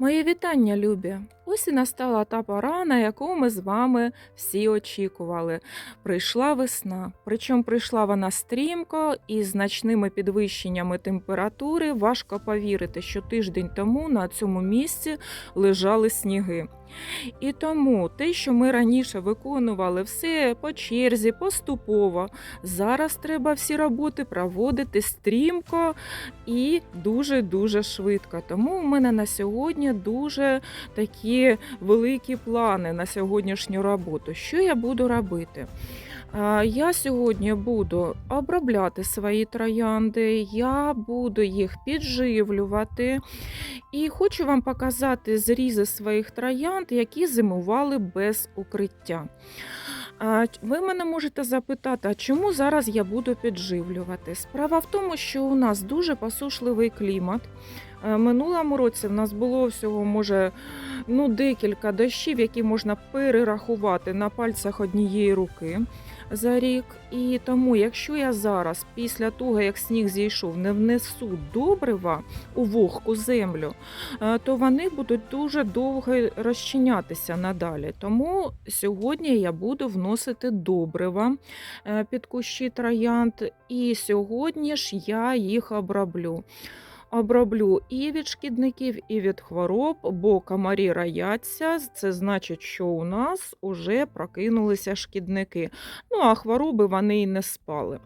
Мої вітання, любі! Ось і настала та пора, на яку ми з вами всі очікували. Прийшла весна. Причому прийшла вона стрімко і значними підвищеннями температури. Важко повірити, що тиждень тому на цьому місці лежали сніги. І тому те, що ми раніше виконували все по черзі, поступово, зараз треба всі роботи проводити стрімко і дуже-дуже швидко. Тому у мене на сьогодні дуже такі великі плани на сьогоднішню роботу. Що я буду робити? Я сьогодні буду обробляти свої троянди, я буду їх підживлювати. І хочу вам показати зрізи своїх троянд, які зимували без укриття. Ви мене можете запитати, а чому зараз я буду підживлювати? Справа в тому, що у нас дуже посушливий клімат. Е, Минулому році в нас було всього, може, ну, декілька дощів, які можна перерахувати на пальцях однієї руки за рік. І тому, якщо я зараз, після того, як сніг зійшов, не внесу добрива у вогку землю, е, то вони будуть дуже довго розчинятися надалі. Тому сьогодні я буду вносити добрива е, під кущі троянд, і сьогодні ж я їх оброблю. Оброблю і від шкідників, і від хвороб, бо комарі рояться. Це значить, що у нас вже прокинулися шкідники. Ну а хвороби вони й не спали.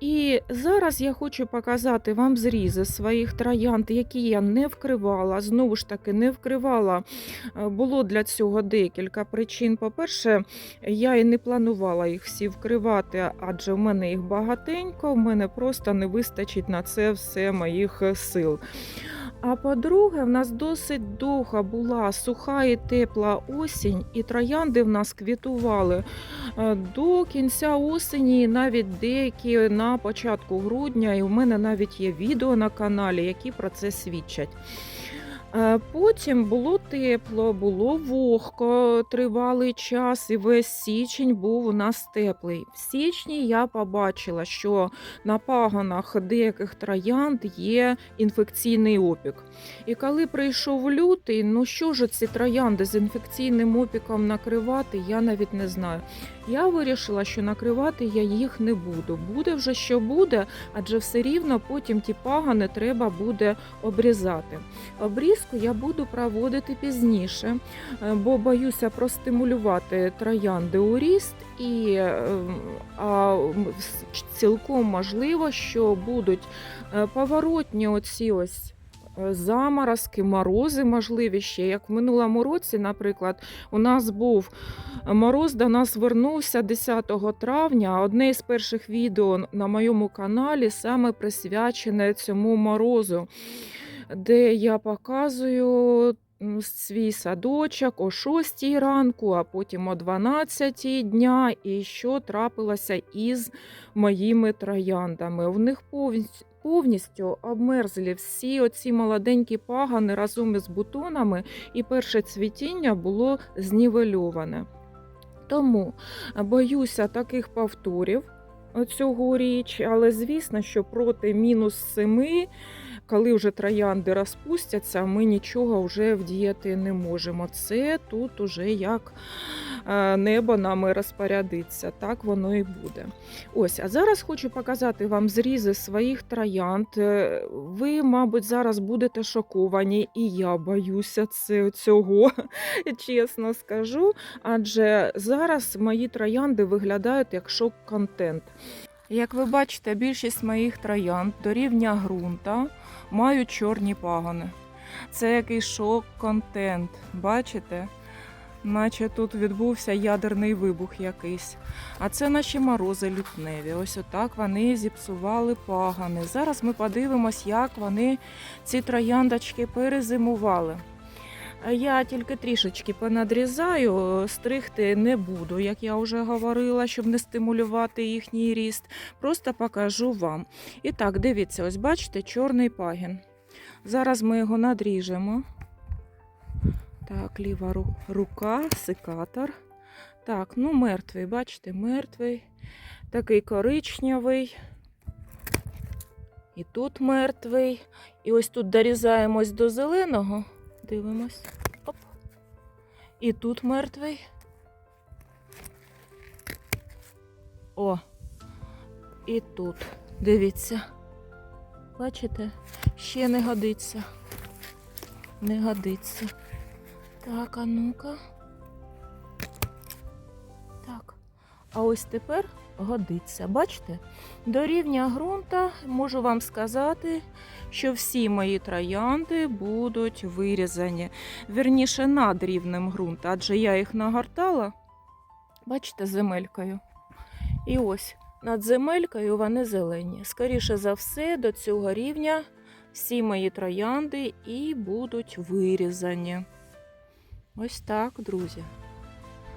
І зараз я хочу показати вам зрізи своїх троянд, які я не вкривала. Знову ж таки, не вкривала. Е, Було для цього декілька причин. По-перше, я і не планувала їх всі вкривати, адже в мене їх багатенько, в мене просто не вистачить на це все моїх е, сил. А по-друге, в нас досить довга була суха і тепла осінь, і троянди в нас квітували е, до кінця осені, навіть деякі на початку грудня. І в мене навіть є відео на каналі, які про це свідчать. Е, Потім було тепло, було вогко, тривалий час, і весь січень був у нас теплий. В січні я побачила, що на пагонах деяких троянд є інфекційний опік. І коли прийшов лютий, ну що ж ці троянди з інфекційним опіком накривати, я навіть не знаю. Я вирішила, що накривати я їх не буду. Буде вже що буде, адже все рівно потім ті пагани треба буде обрізати. Обрізку я буду проводити пізніше, е, бо боюся простимулювати троянди у ріст, і е, а, цілком можливо, що будуть е, поворотні оці ось. Заморозки, морози можливі ще. Як в минулому році, наприклад, у нас був мороз до нас вернувся 10 травня. Одне із перших відео на моєму каналі саме присвячене цьому морозу де я показую свій садочок о 6 ранку, а потім о 12 дня, і що трапилося із моїми трояндами. У них повністю. Повністю обмерзлі всі оці молоденькі пагани разом із бутонами, і перше цвітіння було знівельоване. Тому боюся таких повторів цьогоріч, але звісно, що проти мінус 7 коли вже троянди розпустяться, ми нічого вже вдіяти не можемо. Це тут уже як небо нами розпорядиться, так воно і буде. Ось, а зараз хочу показати вам зрізи своїх троянд. Е, Ви, мабуть, зараз будете шоковані, і я боюся цього, чесно скажу. Адже зараз мої троянди виглядають як шок-контент. Як ви бачите, більшість моїх троянд до рівня ґрунта мають чорні пагони. Це якийсь шок-контент. Бачите? Наче тут відбувся ядерний вибух якийсь. А це наші морози лютневі. Ось отак вони зіпсували пагани. Зараз ми подивимось, як вони ці трояндочки перезимували. Я тільки трішечки понадрізаю, стригти не буду, як я вже говорила, щоб не стимулювати їхній ріст. Просто покажу вам. І так, дивіться, ось бачите, чорний пагін. Зараз ми його надріжемо. Так, ліва ру- рука, секатор. Так, ну мертвий, бачите, мертвий. Такий коричневий. І тут мертвий. І ось тут дорізаємось до зеленого. Дивимось. Оп. І тут мертвий. О. І тут. Дивіться. Бачите? Ще не годиться. Не годиться. Так, а ну-ка. Так. А ось тепер годиться. Бачите? До рівня ґрунта можу вам сказати, що всі мої троянди будуть вирізані. Вірніше над рівнем ґрунта, адже я їх нагортала, бачите, земелькою. І ось над земелькою вони зелені. Скоріше за все, до цього рівня всі мої троянди і будуть вирізані. Ось так, друзі.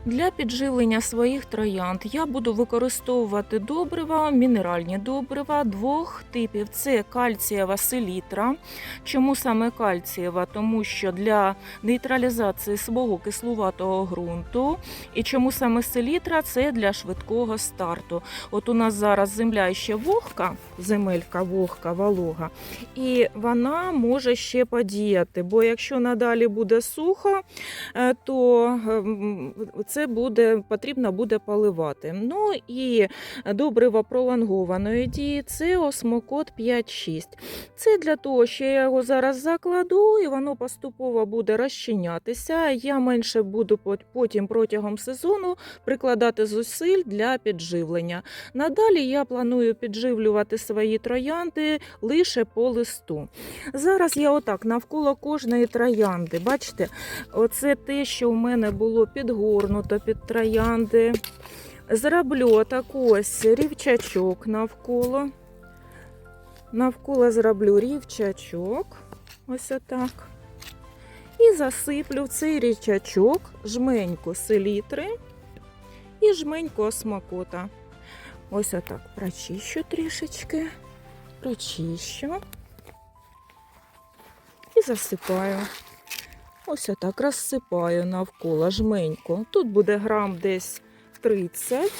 Для підживлення своїх троянд я буду використовувати добрива, мінеральні добрива двох типів: це кальцієва селітра. Чому саме кальцієва? Тому що для нейтралізації свого кислуватого ґрунту. І чому саме селітра? Це для швидкого старту. От у нас зараз земля ще вогка, земелька вогка, волога, і вона може ще подіяти. Бо якщо надалі буде сухо, е, то ем, це буде потрібно буде поливати. Ну і добриво пролонгованої дії це осмокот 5-6. Це для того, що я його зараз закладу, і воно поступово буде розчинятися. Я менше буду потім протягом сезону прикладати зусиль для підживлення. Надалі я планую підживлювати свої троянди лише по листу. Зараз я отак навколо кожної троянди. Бачите, оце те, що в мене було підгорнуто під троянди. Зроблю так ось рівчачок навколо. Навколо зроблю рівчачок. Ось отак. І засиплю в цей рівчачок жменьку селітри і жменьку осмакота. Ось отак прочищу трішечки, прочищу і засипаю. Ось отак розсипаю навколо жменьку. Тут буде грам десь 30,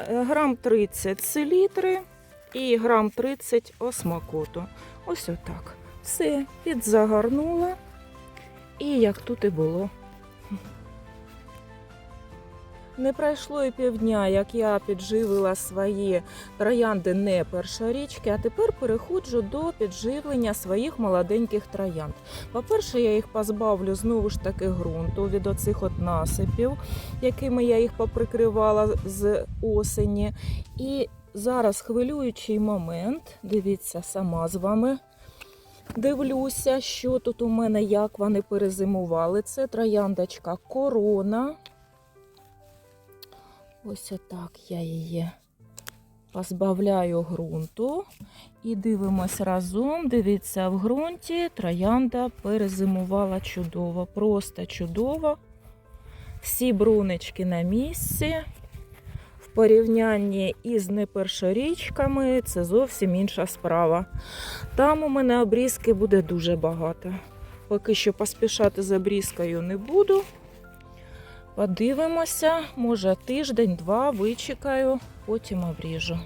е, грам 30 селітри і грам 30 осмакоту. Ось отак. Все, підзагорнула. І як тут і було. Не пройшло і півдня, як я підживила свої троянди не першорічки, а тепер переходжу до підживлення своїх молоденьких троянд. По-перше, я їх позбавлю знову ж таки ґрунту від оцих от насипів, якими я їх поприкривала з осені. І зараз хвилюючий момент, дивіться, сама з вами. Дивлюся, що тут у мене, як вони перезимували. Це трояндочка корона. Ось отак я її позбавляю ґрунту. І дивимось разом. Дивіться, в ґрунті троянда перезимувала чудово, просто чудово. Всі брунечки на місці. В порівнянні із непершорічками це зовсім інша справа. Там у мене обрізки буде дуже багато. Поки що поспішати з обрізкою не буду. Подивимося, може тиждень-два вичекаю, потім обріжу.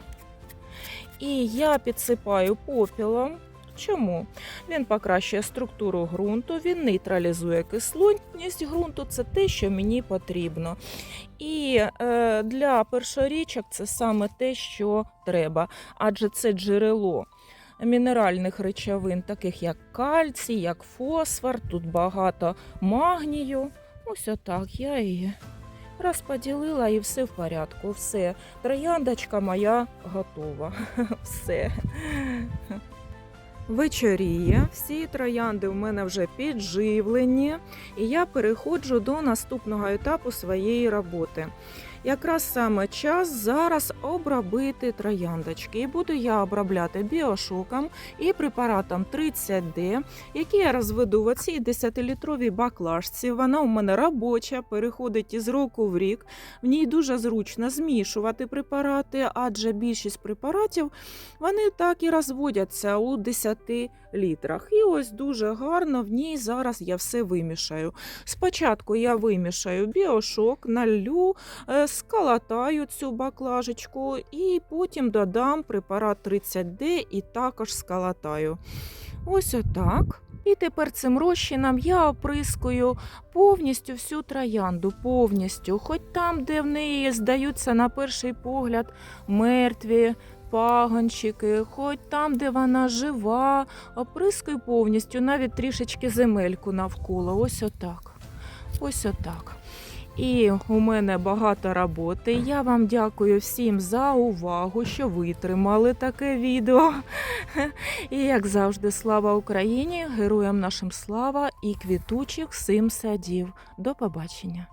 І я підсипаю попілом. Чому? Він покращує структуру ґрунту, він нейтралізує кислотність ґрунту, це те, що мені потрібно. І е, для першорічок це саме те, що треба, адже це джерело мінеральних речовин, таких як кальцій, як фосфор, тут багато магнію. Ось отак я її розподілила і все в порядку. Все. Трояндочка моя готова. Все. Вечоріє, всі троянди в мене вже підживлені, і я переходжу до наступного етапу своєї роботи. Якраз саме час зараз обробити трояндочки. І буду я обробляти біошоком і препаратом 30D, який я розведу в оцій 10-літровій баклажці. Вона у мене робоча, переходить із року в рік. В ній дуже зручно змішувати препарати, адже більшість препаратів вони так і розводяться у 10 літрах. І ось дуже гарно в ній зараз я все вимішаю. Спочатку я вимішаю біошок, налью, е, скалатаю цю баклажечку і потім додам препарат 30D і також скалатаю. Ось отак. І тепер цим розчином я оприскую повністю всю троянду, повністю, хоч там, де в неї здаються на перший погляд мертві пагончики, хоч там, де вона жива, оприскую повністю, навіть трішечки земельку навколо. Ось отак. Ось отак. І у мене багато роботи. Я вам дякую всім за увагу, що витримали таке відео. І як завжди, слава Україні, героям нашим слава і квітучих сим садів. До побачення.